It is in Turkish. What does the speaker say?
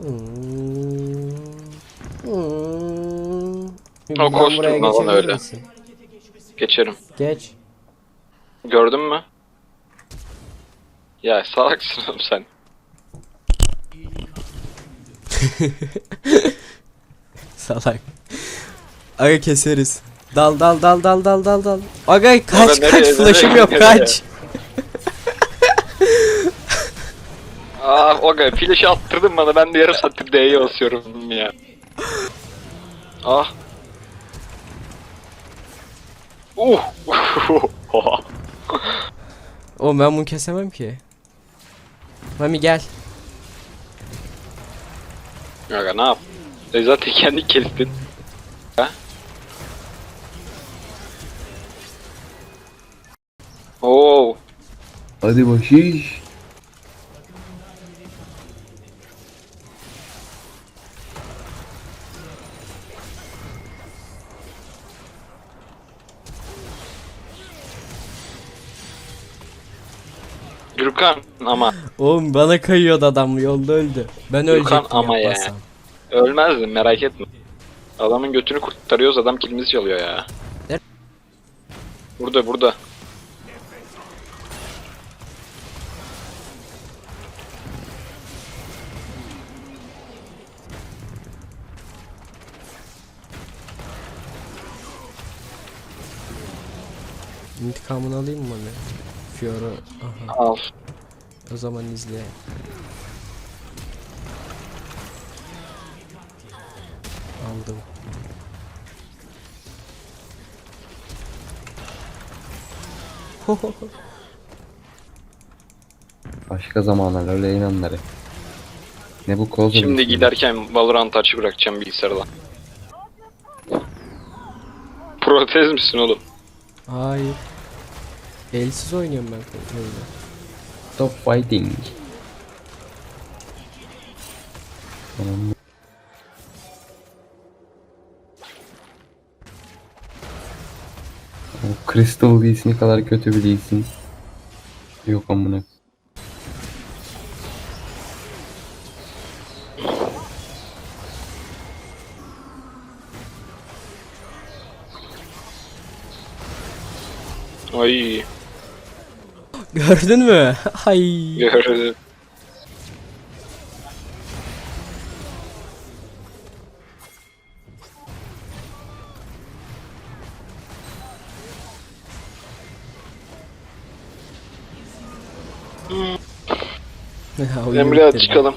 Hmm. Hmm. O Buradan kostüm buraya lan geçebilir öyle. misin? Geçerim. Geç. Gördün mü? Ya salaksın oğlum sen. Salak. Aga keseriz. Dal dal dal dal dal dal dal. Aga kaç kaç flash'ım yok kaç. Ah Oga flaşı attırdın bana ben de yarım saattir D'ye basıyorum ya. Ah. Uh. Oha. O ben bunu kesemem ki. Mami gel. Aga ne yap? E zaten kendi kestin. Ha? Oo. Hadi bakış. Gürkan ama Oğlum bana kayıyordu adam yolda öldü. Ben Gürkan ölecektim ama ya. yapmasam. ölmezdin merak etme. Adamın götünü kurtarıyoruz adam kilimizi çalıyor ya. Nerede? Burada burada. İntikamını alayım mı Mami? Fiora. Aha. Al. O zaman izle. Aldım. Başka zamanlar öyle inanları. Ne bu koz Şimdi giderken Valorant açık bırakacağım bilgisayarda. Protez misin oğlum? Hayır. Elsiz oynuyorum ben kontrolde. Stop fighting. Anam. O Crystal ne kadar kötü bir Lee'sin. Yok amına. Ay Gördün mü? Ay. gördüm. Emre hadi çıkalım.